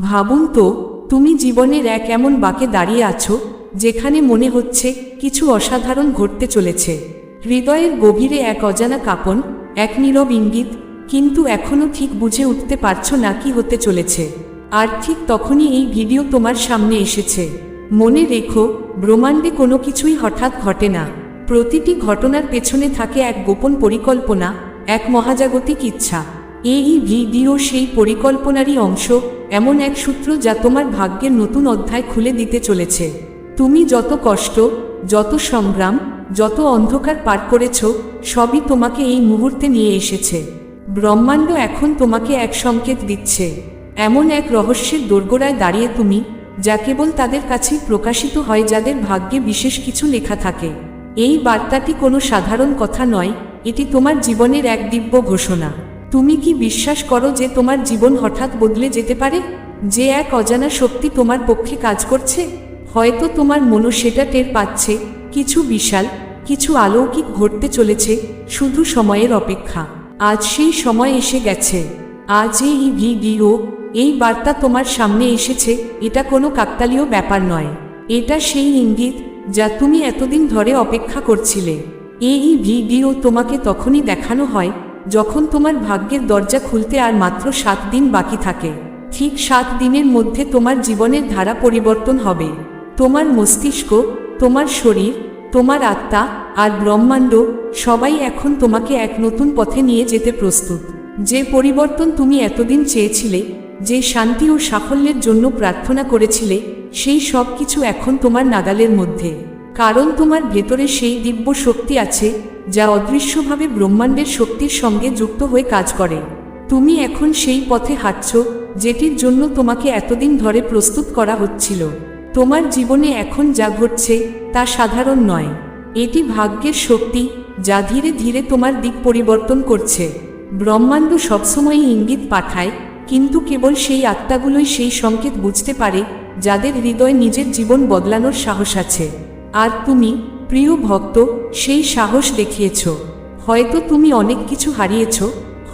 ভাবুন তো, তুমি জীবনের এক এমন বাঁকে দাঁড়িয়ে আছো, যেখানে মনে হচ্ছে কিছু অসাধারণ ঘটতে চলেছে। হৃদয়ের গভীরে এক অজানা কাঁপন, এক নীরব ইঙ্গিত, কিন্তু এখনও ঠিক বুঝে উঠতে পারছ না কি হতে চলেছে। আর ঠিক তখনই এই ভিডিও তোমার সামনে এসেছে। মনে রেখো, ব্রহ্মাণ্ডে কোনো কিছুই হঠাৎ ঘটে না। প্রতিটি ঘটনার পেছনে থাকে এক গোপন পরিকল্পনা, এক মহাজাগতিক ইচ্ছা। এই ভিডিও সেই পরিকল্পনারই অংশ, এমন এক সূত্র যা তোমার ভাগ্যের নতুন অধ্যায় খুলে দিতে চলেছে। তুমি যত কষ্ট, যত সংগ্রাম, যত অন্ধকার পার করেছ, সবই তোমাকে এই মুহূর্তে নিয়ে এসেছে। ব্রহ্মাণ্ড এখন তোমাকে এক সংকেত দিচ্ছে। এমন এক রহস্যের দোরগোড়ায় দাঁড়িয়ে তুমি, যা কেবল তাদের কাছেই প্রকাশিত হয় যাদের ভাগ্যে বিশেষ কিছু লেখা থাকে। এই বার্তাটি কোনো সাধারণ কথা নয়, এটি তোমার জীবনের এক দিব্য ঘোষণা। তুমি কি বিশ্বাস করো যে তোমার জীবন হঠাৎ বদলে যেতে পারে? যে এক অজানা শক্তি তোমার পক্ষে কাজ করছে? হয়তো তোমার মনও সেটা টের পাচ্ছে। কিছু বিশাল, কিছু অলৌকিক ঘটতে চলেছে, শুধু সময়ের অপেক্ষা। আজ সেই সময় এসে গেছে। আজ এই ভিডিও, এই বার্তা তোমার সামনে এসেছে, এটা কোনো কাকতালীয় ব্যাপার নয়। এটা সেই ইঙ্গিত যা তুমি এতদিন ধরে অপেক্ষা করছিলে। এই ভিডিও তোমাকে তখনই দেখানো হয় যখন তোমার ভাগ্যের দরজা খুলতে আর মাত্র সাত দিন বাকি থাকে, ঠিক সাত দিনের মধ্যে তোমার জীবনের ধারা পরিবর্তন হবে। তোমার মস্তিষ্ক, তোমার শরীর, তোমার আত্মা আর ব্রহ্মাণ্ড সবাই এখন তোমাকে এক নতুন পথে নিয়ে যেতে প্রস্তুত। যে পরিবর্তন তুমি এতদিন চেয়েছিলে, যে শান্তি ও সাফল্যের জন্য প্রার্থনা করেছিলে, সেই সব কিছু এখন তোমার নাগালের মধ্যে। কারণ তোমার ভেতরে সেই দিব্য শক্তি আছে, যা অদৃশ্যভাবে ব্রহ্মাণ্ডের শক্তির সঙ্গে যুক্ত হয়ে কাজ করে। তুমি এখন সেই পথে হাঁটছ, যেটির জন্য তোমাকে এতদিন ধরে প্রস্তুত করা হচ্ছিল। তোমার জীবনে এখন যা ঘটছে, তা সাধারণ নয়। এটি ভাগ্যের শক্তি, যা ধীরে ধীরে তোমার দিক পরিবর্তন করছে। ব্রহ্মাণ্ড সবসময়ই ইঙ্গিত পাঠায়, কিন্তু কেবল সেই আত্মাগুলোই সেই সংকেত বুঝতে পারে, যাদের হৃদয় নিজের জীবন বদলানোর সাহস আছে। আর তুমি, প্রিয় ভক্ত, সেই সাহস দেখিয়েছ। হয়তো তুমি অনেক কিছু হারিয়েছ,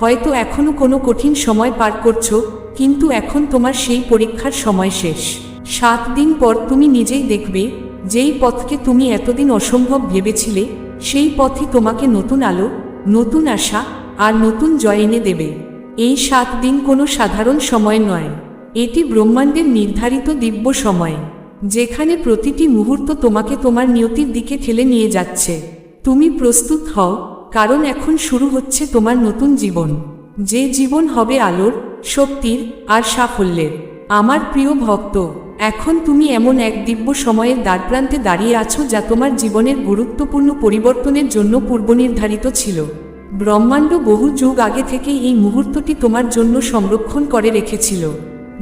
হয়তো এখনও কোনো কঠিন সময় পার করছ, কিন্তু এখন তোমার সেই পরীক্ষার সময় শেষ। সাত দিন পর তুমি নিজেই দেখবে, যেই পথকে তুমি এতদিন অসম্ভব ভেবেছিলে, সেই পথই তোমাকে নতুন আলো, নতুন আশা, আর নতুন জয় এনে দেবে। এই সাত দিন কোনো সাধারণ সময় নয়। এটি ব্রহ্মাণ্ডের নির্ধারিত দিব্য সময়। যেখানে প্রতিটি মুহূর্ত তোমাকে তোমার নিয়তির দিকে ঠেলে নিয়ে যাচ্ছে। তুমি প্রস্তুত হও, কারণ এখন শুরু হচ্ছে তোমার নতুন জীবন। যে জীবন হবে আলোর, শক্তির, আর সাফল্যের। আমার প্রিয় ভক্ত, এখন তুমি এমন এক দিব্য সময়ের দ্বারপ্রান্তে দাঁড়িয়ে আছো যা তোমার জীবনের গুরুত্বপূর্ণ পরিবর্তনের জন্য পূর্বনির্ধারিত ছিল। ব্রহ্মাণ্ড বহু যুগ আগে থেকে এই মুহূর্তটি তোমার জন্য সংরক্ষণ করে রেখেছিল।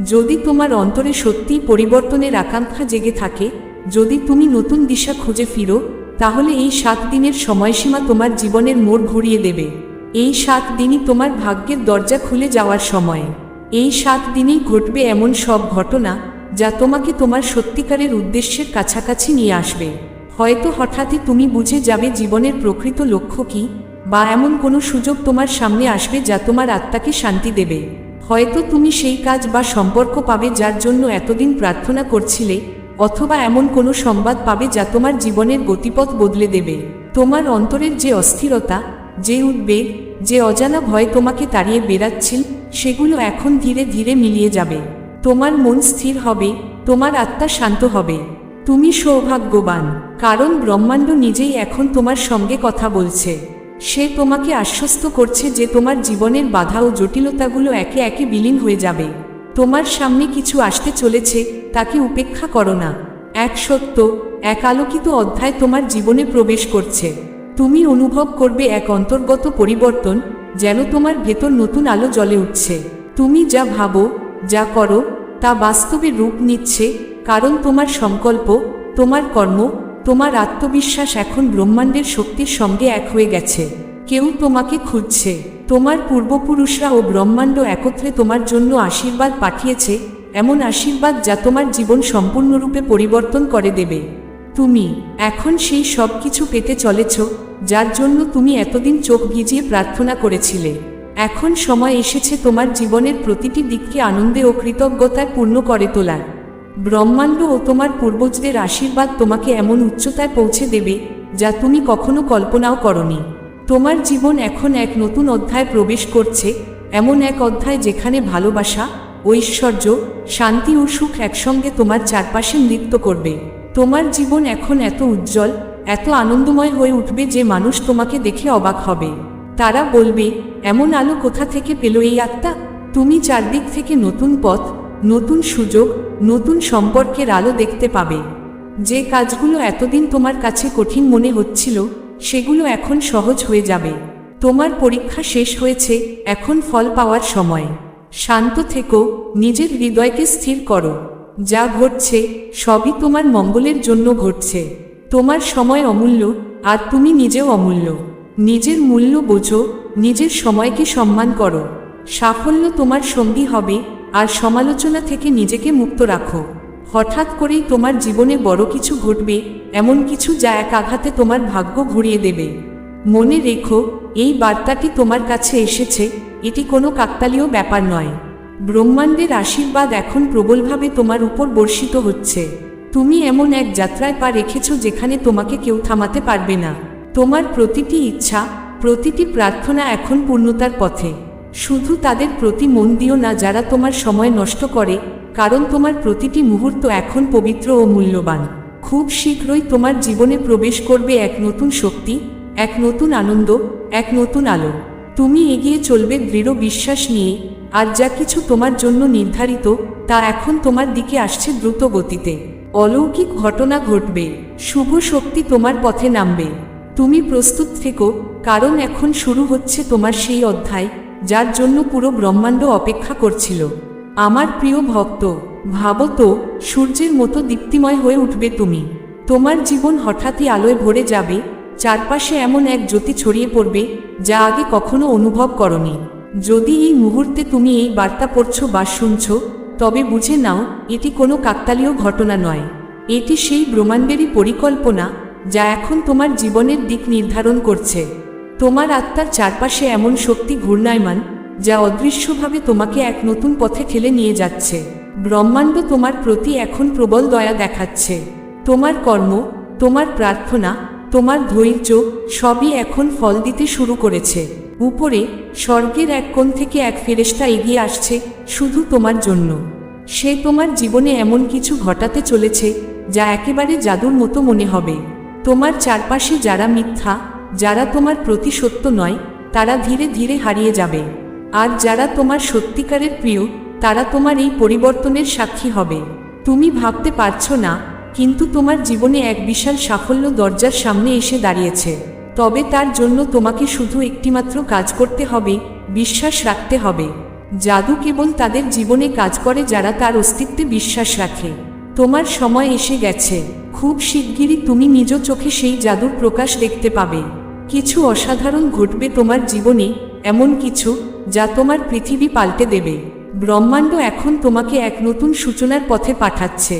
যদি তোমার অন্তরে সত্যিই পরিবর্তনের আকাঙ্ক্ষা জেগে থাকে, যদি তুমি নতুন দিশা খুঁজে ফিরো, তাহলে এই সাত দিনের সময়সীমা তোমার জীবনের মোড় ঘুরিয়ে দেবে। এই সাত দিনই তোমার ভাগ্যের দরজা খুলে যাওয়ার সময়। এই সাত দিনেই ঘটবে এমন সব ঘটনা, যা তোমাকে তোমার সত্যিকারের উদ্দেশ্যের কাছাকাছি নিয়ে আসবে। হয়তো হঠাৎই তুমি বুঝে যাবে জীবনের প্রকৃত লক্ষ্য কী, বা এমন কোনো সুযোগ তোমার সামনে আসবে যা তোমার আত্মাকে শান্তি দেবে। হয়তো তুমি সেই কাজ বা সম্পর্ক পাবে যার জন্য এতদিন প্রার্থনা করছিলে, অথবা এমন কোনো সংবাদ পাবে যা তোমার জীবনের গতিপথ বদলে দেবে। তোমার অন্তরের যে অস্থিরতা, যে উদ্বেগ, যে অজানা ভয় তোমাকে তাড়িয়ে বেড়াচ্ছিল, সেগুলো এখন ধীরে ধীরে মিলিয়ে যাবে। তোমার মন স্থির হবে, তোমার আত্মা শান্ত হবে। তুমি সৌভাগ্যবান, কারণ ব্রহ্মাণ্ড নিজেই এখন তোমার সঙ্গে কথা বলছে। সে তোমাকে আশ্বস্ত করছে যে তোমার জীবনের বাধা ও জটিলতাগুলো একে একে বিলীন হয়ে যাবে। তোমার সামনে কিছু আসতে চলেছে, তাকে উপেক্ষা করো না। এক সত্য, এক আলোকিত অধ্যায় তোমার জীবনে প্রবেশ করছে। তুমি অনুভব করবে এক অন্তর্গত পরিবর্তন, যেন তোমার ভেতর নতুন আলো জ্বলে উঠছে। তুমি যা ভাবো, যা করো, তা বাস্তবে রূপ নিচ্ছে, কারণ তোমার সংকল্প, তোমার কর্ম তোমার আত্মবিশ্বাস এখন ব্রহ্মাণ্ডের শক্তির সঙ্গে এক হয়ে গেছে। কেউ তোমাকে খুঁজছে। তোমার পূর্বপুরুষরা ও ব্রহ্মাণ্ড একত্রে তোমার জন্য আশীর্বাদ পাঠিয়েছে, এমন আশীর্বাদ যা তোমার জীবন সম্পূর্ণরূপে পরিবর্তন করে দেবে। তুমি এখন সেই সব কিছু পেতে চলেছ, যার জন্য তুমি এতদিন চোখ ভিজিয়ে প্রার্থনা করেছিলে। এখন সময় এসেছে তোমার জীবনের প্রতিটি দিককে আনন্দে ও কৃতজ্ঞতায় পূর্ণ করে তোলার। ব্রহ্মাণ্ড ও তোমার পূর্বজদের আশীর্বাদ তোমাকে এমন উচ্চতায় পৌঁছে দেবে, যা তুমি কখনো কল্পনাও করনি। তোমার জীবন এখন এক নতুন অধ্যায় প্রবেশ করছে, এমন এক অধ্যায় যেখানে ভালোবাসা, ঐশ্বর্য, শান্তি ও সুখ একসঙ্গে তোমার চারপাশে নৃত্য করবে। তোমার জীবন এখন এত উজ্জ্বল, এত আনন্দময় হয়ে উঠবে যে মানুষ তোমাকে দেখে অবাক হবে। তারা বলবে, এমন আলো কোথা থেকে পেল এই আত্মা? তুমি চারদিক থেকে নতুন পথ নতুন সুযোগ, নতুন সম্পর্কের আলো দেখতে পাবে। যে কাজগুলো এতদিন তোমার কাছে কঠিন মনে হচ্ছিল, সেগুলো এখন সহজ হয়ে যাবে। তোমার পরীক্ষা শেষ হয়েছে, এখন ফল পাওয়ার সময়। শান্ত থেকো, নিজের হৃদয়কে স্থির করো। যা ঘটছে, সবই তোমার মঙ্গলের জন্য ঘটছে। তোমার সময় অমূল্য, আর তুমি নিজেও অমূল্য। নিজের মূল্য বোঝো, নিজের সময়কে সম্মান করো। সাফল্য তোমার সঙ্গী হবে আর সমালোচনা থেকে নিজেকে মুক্ত রাখো। হঠাৎ করেই তোমার জীবনে বড় কিছু ঘটবে, এমন কিছু যা এক আঘাতে তোমার ভাগ্য ঘুরিয়ে দেবে। মনে রেখো, এই বার্তাটি তোমার কাছে এসেছে, এটি কোনো কাকতালীয় ব্যাপার নয়। ব্রহ্মাণ্ডের আশীর্বাদ এখন প্রবলভাবে তোমার উপর বর্ষিত হচ্ছে। তুমি এমন এক যাত্রায় পা রেখেছ যেখানে তোমাকে কেউ থামাতে পারবে না। তোমার প্রতিটি ইচ্ছা, প্রতিটি প্রার্থনা এখন পূর্ণতার পথে। শুধু তাদের প্রতি মন দিও না যারা তোমার সময় নষ্ট করে, কারণ তোমার প্রতিটি মুহূর্ত এখন পবিত্র ও মূল্যবান। খুব শীঘ্রই তোমার জীবনে প্রবেশ করবে এক নতুন শক্তি, এক নতুন আনন্দ, এক নতুন আলো। তুমি এগিয়ে চলবে দৃঢ় বিশ্বাস নিয়ে, আর যা কিছু তোমার জন্য নির্ধারিত, তা এখন তোমার দিকে আসছে দ্রুত গতিতে। অলৌকিক ঘটনা ঘটবে, শুভ শক্তি তোমার পথে নামবে। তুমি প্রস্তুত থেকো, কারণ এখন শুরু হচ্ছে তোমার সেই অধ্যায় যার জন্য পুরো ব্রহ্মাণ্ড অপেক্ষা করছিল। আমার প্রিয় ভক্ত, ভাবো তো, সূর্যের মতো দীপ্তিময় হয়ে উঠবে তুমি। তোমার জীবন হঠাৎই আলোয় ভরে যাবে, চারপাশে এমন এক জ্যোতি ছড়িয়ে পড়বে, যা আগে কখনো অনুভব করনি। যদি এই মুহূর্তে তুমি এই বার্তা পড়ছ বা শুনছ, তবে বুঝে নাও, এটি কোনো কাকতালীয় ঘটনা নয়। এটি সেই ব্রহ্মাণ্ডেরই পরিকল্পনা, যা এখন তোমার জীবনের দিক নির্ধারণ করছে। তোমার আত্মার চারপাশে এমন শক্তি ঘূর্ণায়মান, যা অদৃশ্যভাবে তোমাকে এক নতুন পথে ঠেলে নিয়ে যাচ্ছে। ব্রহ্মাণ্ড তোমার প্রতি এখন প্রবল দয়া দেখাচ্ছে। তোমার কর্ম, তোমার প্রার্থনা, তোমার ধৈর্য, সবই এখন ফল দিতে শুরু করেছে। উপরে, স্বর্গের এক কোণ থেকে এক ফেরেস্তা এগিয়ে আসছে, শুধু তোমার জন্য। সে তোমার জীবনে এমন কিছু ঘটাতে চলেছে, যা একেবারে জাদুর মতো মনে হবে। তোমার চারপাশে যারা মিথ্যা যারা তোমার প্রতি সত্য নয়, তারা ধীরে ধীরে হারিয়ে যাবে। আর যারা তোমার সত্যিকারের প্রিয়, তারা তোমার এই পরিবর্তনের সাক্ষী হবে। তুমি ভাবতে পারছ না, কিন্তু তোমার জীবনে এক বিশাল সাফল্য দরজার সামনে এসে দাঁড়িয়েছে। তবে তার জন্য তোমাকে শুধু একটিমাত্র কাজ করতে হবে, বিশ্বাস রাখতে হবে। জাদু কেবল তাদের জীবনে কাজ করে যারা তার অস্তিত্বে বিশ্বাস রাখে। তোমার সময় এসে গেছে। খুব শিগগিরই তুমি নিজ চোখে সেই জাদুর প্রকাশ দেখতে পাবে। কিছু অসাধারণ ঘটবে তোমার জীবনে, এমন কিছু যা তোমার পৃথিবী পাল্টে দেবে। ব্রহ্মাণ্ড এখন তোমাকে এক নতুন সূচনার পথে পাঠাচ্ছে,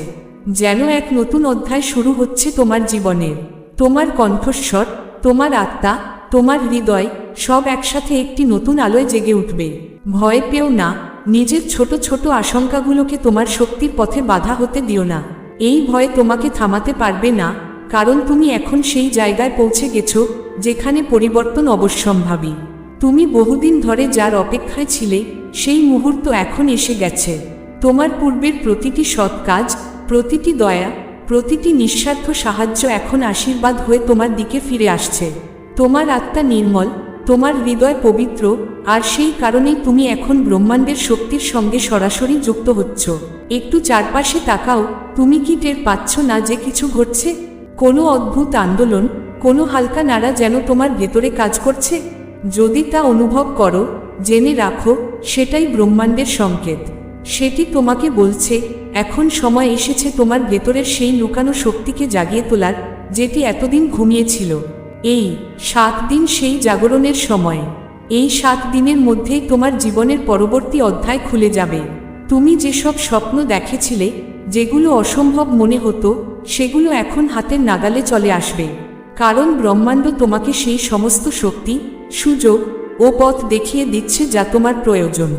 যেন এক নতুন অধ্যায় শুরু হচ্ছে তোমার জীবনের তোমার কণ্ঠস্বর, তোমার আত্মা, তোমার হৃদয় সব একসাথে একটি নতুন আলোয় জেগে উঠবে। ভয় পেও না, নিজের ছোট ছোট আশঙ্কাগুলোকে তোমার শক্তির পথে বাধা হতে দিও না। এই ভয় তোমাকে থামাতে পারবে না কারণ তুমি এখন সেই জায়গায় পৌঁছে গেছো, যেখানে পরিবর্তন অবশ্যম্ভাবী। তুমি বহুদিন ধরে যার অপেক্ষায় ছিলে, সেই মুহূর্ত এখন এসে গেছে। তোমার পূর্বের প্রতিটি সৎ কাজ, প্রতিটি দয়া, প্রতিটি নিঃস্বার্থ সাহায্য এখন আশীর্বাদ হয়ে তোমার দিকে ফিরে আসছে। তোমার আত্মা নির্মল, তোমার হৃদয় পবিত্র, আর সেই কারণেই তুমি এখন ব্রহ্মাণ্ডের শক্তির সঙ্গে সরাসরি যুক্ত হচ্ছ। একটু চারপাশে তাকাও, তুমি কি টের পাচ্ছ না যে কিছু ঘটছে? কোনো অদ্ভুত আন্দোলন, কোনো হালকা নাড়া যেন তোমার ভেতরে কাজ করছে? যদি তা অনুভব করো, জেনে রাখো, সেটাই ব্রহ্মাণ্ডের সংকেত। সেটি তোমাকে বলছে, এখন সময় এসেছে তোমার ভেতরের সেই লুকানো শক্তিকে জাগিয়ে তোলার, যেটি এতদিন ঘুমিয়েছিল। এই সাত দিন সেই জাগরণের সময়। এই সাত দিনের মধ্যেই তোমার জীবনের পরবর্তী অধ্যায় খুলে যাবে। তুমি যেসব স্বপ্ন দেখেছিলে, যেগুলো অসম্ভব মনে হতো সেগুলো এখন হাতের নাগালে চলে আসবে। কারণ ব্রহ্মাণ্ড তোমাকে সেই সমস্ত শক্তি, সুযোগ ও পথ দেখিয়ে দিচ্ছে যা তোমার প্রয়োজন।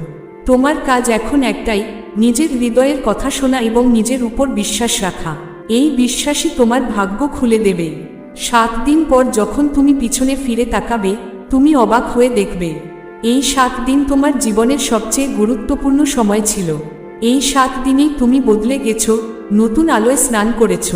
তোমার কাজ এখন একটাই, নিজের হৃদয়ের কথা শোনা এবং নিজের উপর বিশ্বাস রাখা। এই বিশ্বাসই তোমার ভাগ্য খুলে দেবে। সাত দিন পর যখন তুমি পিছনে ফিরে তাকাবে, তুমি অবাক হয়ে দেখবে। এই সাত দিন তোমার জীবনের সবচেয়ে গুরুত্বপূর্ণ সময় ছিল। এই সাত দিনেই তুমি বদলে গেছো নতুন আলোয় স্নান করেছ।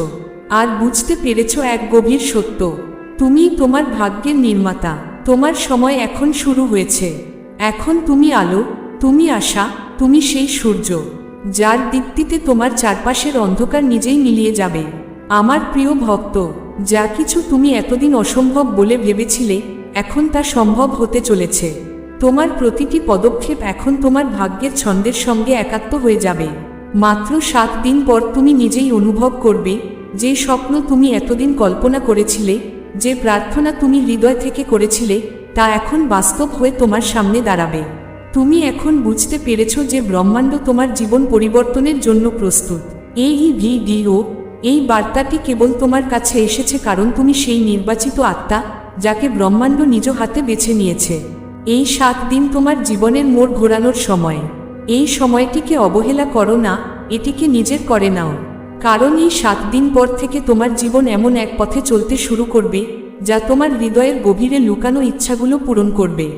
আর বুঝতে পেরেছ এক গভীর সত্য। তুমি তোমার ভাগ্যের নির্মাতা। তোমার সময় এখন শুরু হয়েছে। এখন তুমি আলো, তুমি আশা, তুমি সেই সূর্য। যার দীপ্তিতে তোমার চারপাশের অন্ধকার নিজেই মিলিয়ে যাবে। আমার প্রিয় ভক্ত, যা কিছু তুমি এতদিন অসম্ভব বলে ভেবেছিলে, এখন তা সম্ভব হতে চলেছে। তোমার প্রতিটি পদক্ষেপ এখন তোমার ভাগ্যের ছন্দের সঙ্গে একাত্ম হয়ে যাবে। মাত্র সাত দিন পর তুমি নিজেই অনুভব করবে যে স্বপ্ন তুমি এতদিন কল্পনা করেছিলে, যে প্রার্থনা তুমি হৃদয় থেকে করেছিলে, তা এখন বাস্তব হয়ে তোমার সামনে দাঁড়াবে। তুমি এখন বুঝতে পেরেছ যে ব্রহ্মাণ্ড তোমার জীবন পরিবর্তনের জন্য প্রস্তুত। এই ভিডিও, এই বার্তাটি কেবল তোমার কাছে এসেছে কারণ তুমি সেই নির্বাচিত আত্মা, যাকে ব্রহ্মাণ্ড নিজ হাতে বেছে নিয়েছে। এই সাত দিন তোমার জীবনের মোড় ঘোরানোর সময়। এই সময়টিকে অবহেলা করো না, এটিকে নিজের করে নাও। কারণ এই সাত দিন পর থেকে তোমার জীবন এমন এক পথে চলতে শুরু করবে, যা তোমার হৃদয়ের গভীরে লুকানো ইচ্ছাগুলো পূরণ করবে।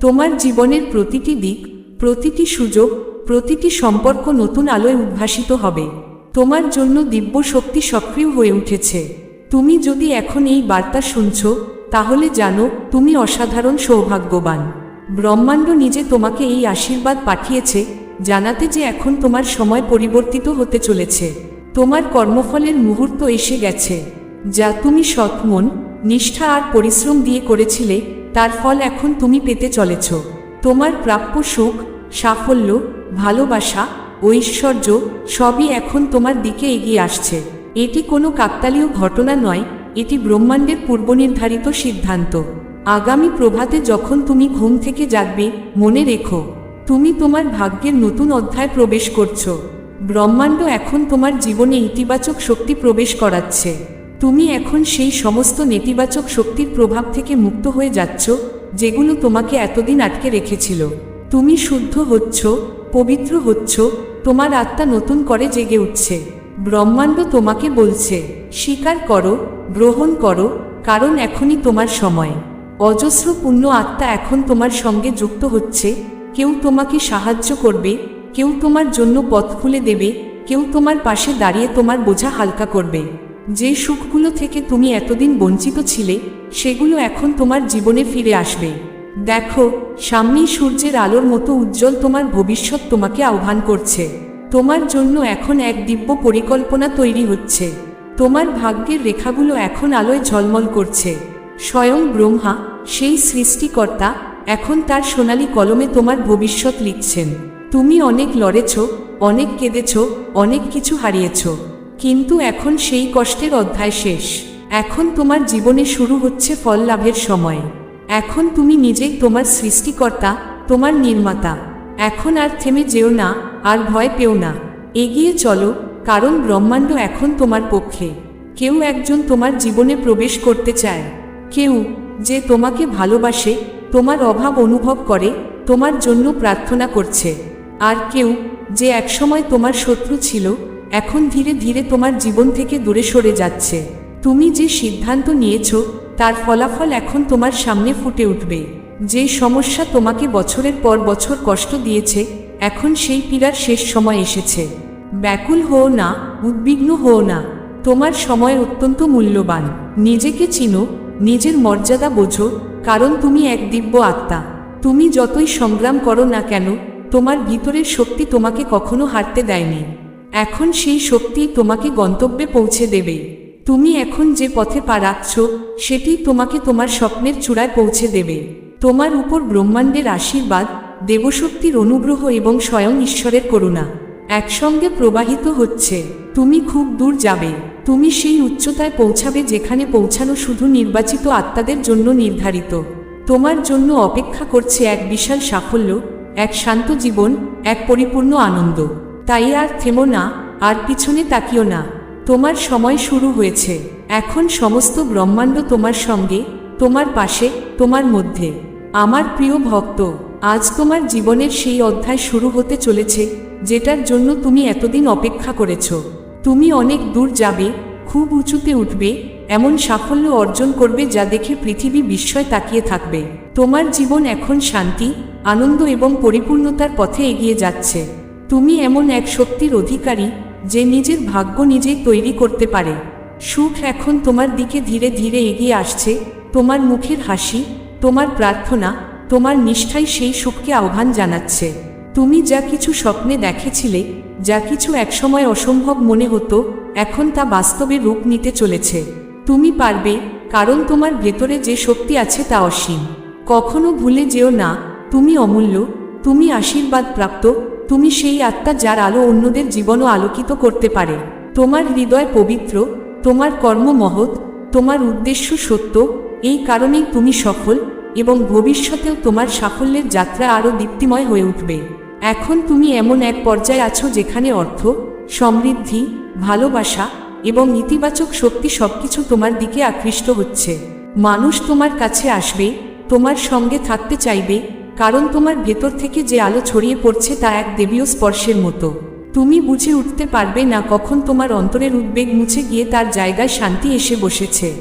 তোমার জীবনের প্রতিটি দিক, প্রতিটি সুযোগ, প্রতিটি সম্পর্ক নতুন আলোয় উদ্ভাসিত হবে। তোমার জন্য দিব্য শক্তি সক্রিয় হয়ে উঠেছে। তুমি যদি এখন এই বার্তা শুনছ, তাহলে জানো তুমি অসাধারণ সৌভাগ্যবান। ব্রহ্মাণ্ড নিজে তোমাকে এই আশীর্বাদ পাঠিয়েছে, জানাতে যে এখন তোমার সময় পরিবর্তিত হতে চলেছে। তোমার কর্মফলের মুহূর্ত এসে গেছে, যা তুমি সৎমন নিষ্ঠা আর পরিশ্রম দিয়ে করেছিলে, তার ফল এখন তুমি পেতে চলেছ। তোমার প্রাপ্য সুখ, সাফল্য, ভালোবাসা, ঐশ্বর্য, সবই এখন তোমার দিকে এগিয়ে আসছে। এটি কোনো কাকতালীয় ঘটনা নয়, এটি ব্রহ্মাণ্ডের পূর্বনির্ধারিত সিদ্ধান্ত। আগামী প্রভাতে যখন তুমি ঘুম থেকে জাগবে, মনে রেখো, তুমি তোমার ভাগ্যের নতুন অধ্যায় প্রবেশ করছ। ব্রহ্মাণ্ড এখন তোমার জীবনে ইতিবাচক শক্তি প্রবেশ করাচ্ছে। তুমি এখন সেই সমস্ত নেতিবাচক শক্তির প্রভাব থেকে মুক্ত হয়ে যাচ্ছ, যেগুলো তোমাকে এতদিন আটকে রেখেছিল। তুমি শুদ্ধ হচ্ছ, পবিত্র হচ্ছ, তোমার আত্মা নতুন করে জেগে উঠছে। ব্রহ্মাণ্ড তোমাকে বলছে, স্বীকার করো, গ্রহণ করো, কারণ এখনই তোমার সময়। অজস্র পূর্ণ আত্মা এখন তোমার সঙ্গে যুক্ত হচ্ছে, কেউ তোমাকে সাহায্য করবে, কেউ তোমার জন্য পথ খুলে দেবে, কেউ তোমার পাশে দাঁড়িয়ে তোমার বোঝা হালকা করবে। যে সুখগুলো থেকে তুমি এতদিন বঞ্চিত ছিলে, সেগুলো এখন তোমার জীবনে ফিরে আসবে। দেখো, সামনেই সূর্যের আলোর মতো উজ্জ্বল তোমার ভবিষ্যৎ তোমাকে আহ্বান করছে। তোমার জন্য এখন এক দিব্য পরিকল্পনা তৈরি হচ্ছে। তোমার ভাগ্যের রেখাগুলো এখন আলোয় ঝলমল করছে। স্বয়ং ব্রহ্মা সেই সৃষ্টিকর্তা এখন তার সোনালী কলমে তোমার ভবিষ্যৎ লিখছেন। তুমি অনেক লড়েছ, অনেক কেঁদেছ, অনেক কিছু হারিয়েছ। কিন্তু এখন সেই কষ্টের অধ্যায় শেষ। এখন তোমার জীবনে শুরু হচ্ছে ফল লাভের সময়। এখন তুমি নিজেই তোমার সৃষ্টিকর্তা, তোমার নির্মাতা। এখন আর থেমে যেও না, আর ভয় পেও না। এগিয়ে চলো, কারণ ব্রহ্মাণ্ড এখন তোমার পক্ষে। কেউ একজন তোমার জীবনে প্রবেশ করতে চায়। কেউ যে তোমাকে ভালোবাসে, তোমার অভাব অনুভব করে, তোমার জন্য প্রার্থনা করছে। আর কেউ যে একসময় তোমার শত্রু ছিল, এখন ধীরে ধীরে তোমার জীবন থেকে দূরে সরে যাচ্ছে। তুমি যে সিদ্ধান্ত নিয়েছ, তার ফলাফল এখন তোমার সামনে ফুটে উঠবে। যে সমস্যা তোমাকে বছরের পর বছর কষ্ট দিয়েছে, এখন সেই পীড়ার শেষ সময় এসেছে। ব্যাকুল হও না, উদ্বিগ্ন হও না। তোমার সময় অত্যন্ত মূল্যবান। নিজেকে চিনো নিজের মর্যাদা বোঝো, কারণ তুমি এক দিব্য আত্মা। তুমি যতই সংগ্রাম করো না কেন, তোমার ভিতরের শক্তি তোমাকে কখনো হারতে দেয়নি। এখন সেই শক্তি তোমাকে গন্তব্যে পৌঁছে দেবে। তুমি এখন যে পথে পা রাখছ, সেটি তোমাকে তোমার স্বপ্নের চূড়ায় পৌঁছে দেবে। তোমার উপর ব্রহ্মাণ্ডের আশীর্বাদ, দেবশক্তির অনুগ্রহ এবং স্বয়ং ঈশ্বরের করুণা। একসঙ্গে প্রবাহিত হচ্ছে। তুমি খুব দূর যাবে। তুমি সেই উচ্চতায় পৌঁছাবে যেখানে পৌঁছানো শুধু নির্বাচিত আত্মাদের জন্য নির্ধারিত। তোমার জন্য অপেক্ষা করছে এক বিশাল সাফল্য, এক শান্ত জীবন, এক পরিপূর্ণ আনন্দ। তাই আর থেমো না, আর পিছনে তাকিও না। তোমার সময় শুরু হয়েছে। এখন সমস্ত ব্রহ্মাণ্ড তোমার সঙ্গে, তোমার পাশে, তোমার মধ্যে। আমার প্রিয় ভক্ত, আজ তোমার জীবনের সেই অধ্যায় শুরু হতে চলেছে, যেটার জন্য তুমি এতদিন অপেক্ষা করেছ। তুমি অনেক দূর যাবে, খুব উঁচুতে উঠবে, এমন সাফল্য অর্জন করবে যা দেখে পৃথিবী বিস্ময় তাকিয়ে থাকবে। তোমার জীবন এখন শান্তি, আনন্দ এবং পরিপূর্ণতার পথে এগিয়ে যাচ্ছে। তুমি এমন এক শক্তির অধিকারী যে নিজের ভাগ্য নিজেই তৈরি করতে পারে। সুখ এখন তোমার দিকে ধীরে ধীরে এগিয়ে আসছে, তোমার মুখের হাসি, তোমার প্রার্থনা, তোমার নিষ্ঠাই সেই সুখকে আহ্বান জানাচ্ছে। তুমি যা কিছু স্বপ্নে দেখেছিলে, যা কিছু একসময় অসম্ভব মনে হতো, এখন তা বাস্তবে রূপ নিতে চলেছে। তুমি পারবে, কারণ তোমার ভেতরে যে শক্তি আছে তা অসীম। কখনো ভুলে যেও না, তুমি অমূল্য, তুমি আশীর্বাদ প্রাপ্ত তুমি সেই আত্মা যার আলো অন্যদের জীবনও আলোকিত করতে পারে। তোমার হৃদয় পবিত্র, তোমার কর্ম মহৎ, তোমার উদ্দেশ্য সত্য, এই কারণেই তুমি সফল, এবং ভবিষ্যতেও তোমার সাফল্যের যাত্রা আরও দীপ্তিময় হয়ে উঠবে। এখন তুমি এমন এক পর্যায়ে আছো যেখানে অর্থ, সমৃদ্ধি, ভালোবাসা এবং ইতিবাচক শক্তি সবকিছু তোমার দিকে আকৃষ্ট হচ্ছে। মানুষ তোমার কাছে আসবে, তোমার সঙ্গে থাকতে চাইবে, কারণ তোমার ভেতর থেকে যে আলো ছড়িয়ে পড়ছে তা এক দেবীয় স্পর্শের মতো। তুমি বুঝে উঠতে পারবে না কখন তোমার অন্তরের উদ্বেগ মুছে গিয়ে তার জায়গায় শান্তি এসে বসেছে।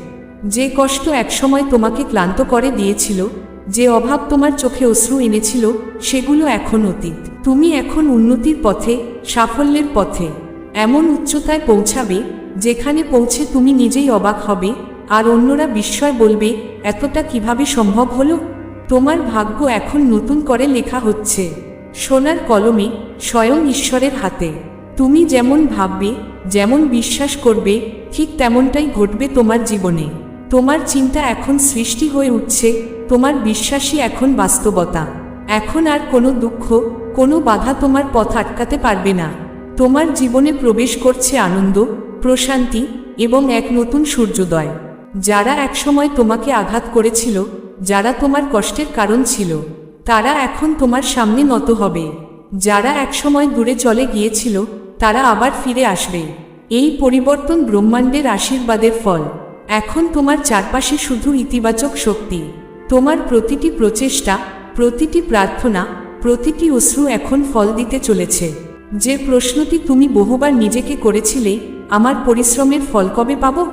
যে কষ্ট একসময় তোমাকে ক্লান্ত করে দিয়েছিল যে অভাব তোমার চোখে অশ্রু এনেছিল, সেগুলো এখন অতীত। তুমি এখন উন্নতির পথে, সাফল্যের পথে, এমন উচ্চতায় পৌঁছাবে, যেখানে পৌঁছে তুমি নিজেই অবাক হবে, আর অন্যরা বিস্ময় বলবে, এতটা কীভাবে সম্ভব হলো? তোমার ভাগ্য এখন নতুন করে লেখা হচ্ছে, সোনার কলমে, স্বয়ং ঈশ্বরের হাতে। তুমি যেমন ভাববে, যেমন বিশ্বাস করবে, ঠিক তেমনটাই ঘটবে তোমার জীবনে। তোমার চিন্তা এখন সৃষ্টি হয়ে উঠছে তোমার বিশ্বাসই এখন বাস্তবতা। এখন আর কোনো দুঃখ, কোনো বাধা তোমার পথ আটকাতে পারবে না। তোমার জীবনে প্রবেশ করছে আনন্দ, প্রশান্তি এবং এক নতুন সূর্যোদয়। যারা একসময় তোমাকে আঘাত করেছিল, যারা তোমার কষ্টের কারণ ছিল, তারা এখন তোমার সামনে নত হবে। যারা একসময় দূরে চলে গিয়েছিল, তারা আবার ফিরে আসবে। এই পরিবর্তন ব্রহ্মাণ্ডের আশীর্বাদের ফল। এখন তোমার চারপাশে শুধু ইতিবাচক শক্তি। তোমার প্রতিটি প্রচেষ্টা, প্রতিটি প্রার্থনা, প্রতিটি অশ্রু এখন ফল দিতে চলেছে। যে প্রশ্নটি তুমি বহুবার নিজেকে করেছিলে, আমার পরিশ্রমের ফল কবে পাব?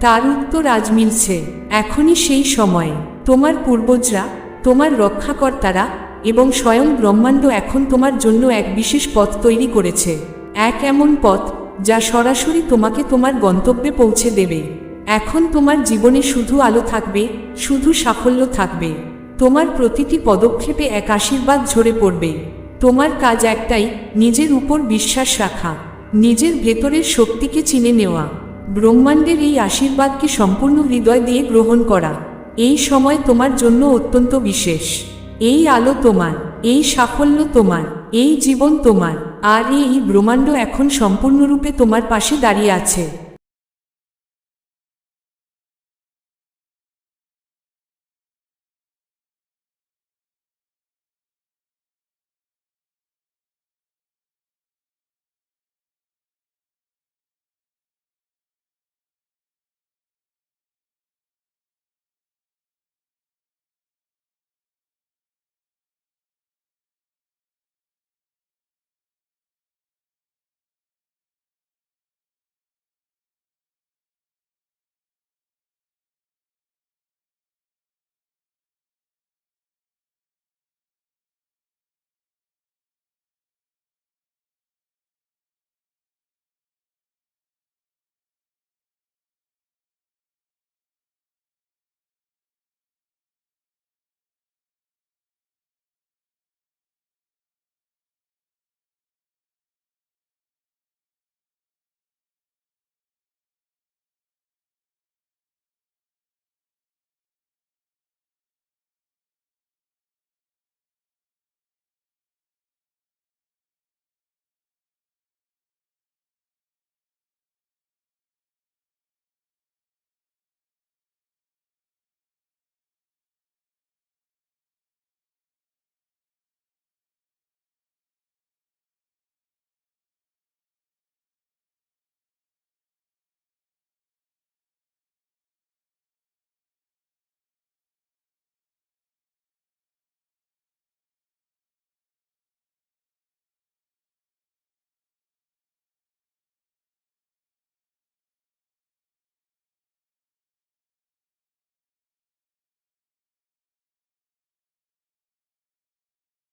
তার উত্তর আজ মিলছে। এখনই সেই সময়। তোমার পূর্বজরা, তোমার রক্ষাকর্তারা এবং স্বয়ং ব্রহ্মাণ্ড এখন তোমার জন্য এক বিশেষ পথ তৈরি করেছে। এক এমন পথ, যা সরাসরি তোমাকে তোমার গন্তব্যে পৌঁছে দেবে। এখন তোমার জীবনে শুধু আলো থাকবে, শুধু সাফল্য থাকবে। তোমার প্রতিটি পদক্ষেপে এক আশীর্বাদ ঝরে পড়বে। তোমার কাজ একটাই, নিজের উপর বিশ্বাস রাখা, নিজের ভেতরের শক্তিকে চিনে নেওয়া। ব্রহ্মাণ্ডের এই আশীর্বাদকে সম্পূর্ণ হৃদয় দিয়ে গ্রহণ করা। এই সময় তোমার জন্য অত্যন্ত বিশেষ। এই আলো তোমার, এই সাফল্য তোমার, এই জীবন তোমার, আর এই ব্রহ্মাণ্ড এখন সম্পূর্ণরূপে তোমার পাশে দাঁড়িয়ে আছে।